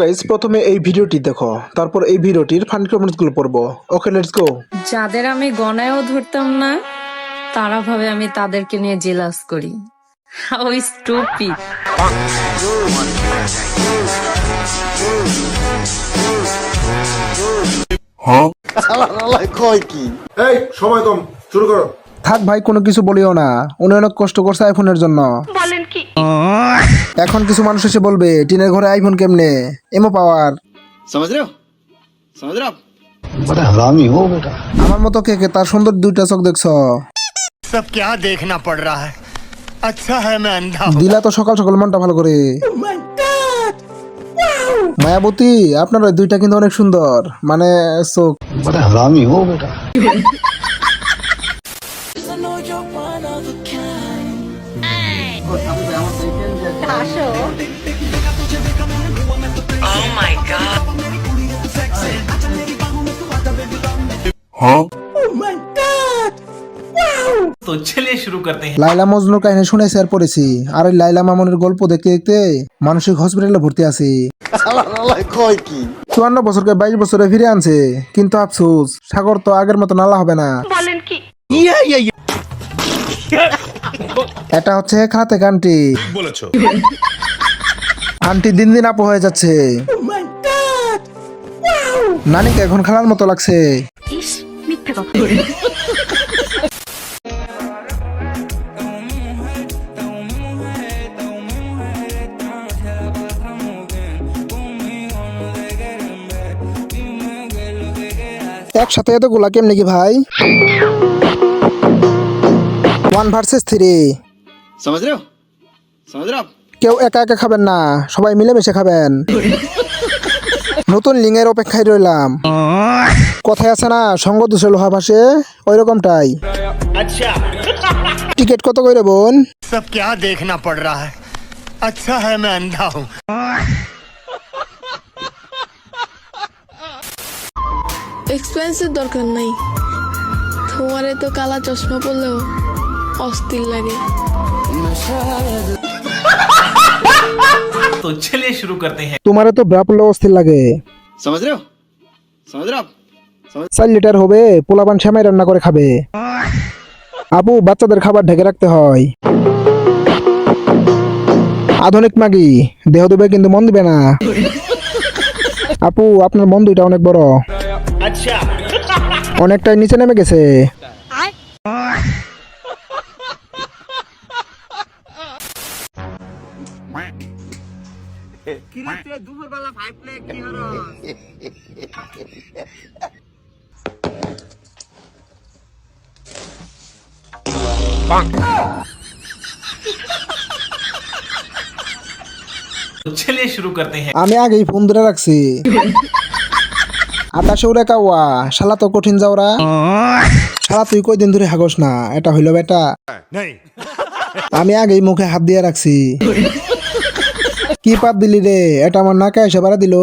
Guys প্রথমে এই ভিডিওটি দেখো। তারপর এই ভিডিওটির ফান কমেন্টসগুলো পড়ব। ওকে লেটস গো যাদের আমি গণায়ও ধরতাম না তারা ভাবে আমি তাদেরকে নিয়ে জেলাস করি। হাউ স্টুপিড এই সময় কম শুরু করো। থাক ভাই কোনো কিছু বলিও না। উনি অনেক কষ্ট করছে আইফোনের জন্য। এখন কিছু মানুষ এসে বলবে টিনের ঘরে আইফোন কেমনে এমো পাওয়ার समझ रहे हो समझ रहे हो आप আমার মতো কে কে তার সুন্দর দুইটা চোখ দেখছ सब क्या देखना पड़ रहा है अच्छा है मैं अंधा দিলা তো সকাল সকাল মনটা ভালো করে মায়াবতী আপনার ওই দুইটা কিন্তু অনেক সুন্দর মানে চোখ Oh লাইলা মজনুর কাহিনী আর লাইলা গল্প দেখতে দেখতে মানসিক হসপিটালে ভর্তি আছি। চুয়ান্ন বাইশ বছরে ফিরে আনছে কিন্তু আফসুস সাগর তো আগের মতো নালা হবে না। বলেন কি? এটা হচ্ছে খাতে আন্টি আন্টি দিন দিন আপু হয়ে যাচ্ছে। নানিকে এখন খেলার মতো লাগছে। একসাথে এতগুলা কেমনি কি ভাই? ওয়ান ভার্সেস থ্রি समझ रहे हो समझ रहे हो आप কেউ একা একা খাবেন না সবাই মিলেমিশে খাবেন নতুন লিঙ্গের অপেক্ষায় রইলাম কথায় আছে না সঙ্গ দুসে লোহা ভাসে ওই রকমটাই টিকিট কত করে বোন सब क्या देखना पड़ रहा है अच्छा है मैं अंधा हूँ এক্সপেন্সের দরকার নাই তোমারে তো কালা চশমা পরলেও অস্থির লাগে तो चलिए शुरू करते हैं তোমারে তো ব্রাপলে অস্থির লাগে समझ रहे हो समझ रहे हो आप समझ চার লিটার হবে পোলাপান শ্যামাই রান্না করে খাবে আপু বাচ্চাদের খাবার ঢেকে রাখতে হয় আধুনিক মাগি দেহ দেবে কিন্তু মন দিবে না আপু আপনার মন দুইটা অনেক বড় অনেকটাই নিচে নেমে গেছে चलिए शुरू करते हैं আমি আগেই ফোন ধরে রাখছি আকাশে উড়ে কাওয়া শালা তো কঠিন যাওরা শালা তুই কয়দিন ধরে হাগস না এটা হইল বেটা नहीं আমি আগেই মুখে হাত দিয়ে রাখছি কি পাপ দিলি রে? এটা আমার নাকে এসে বাড়া দিল।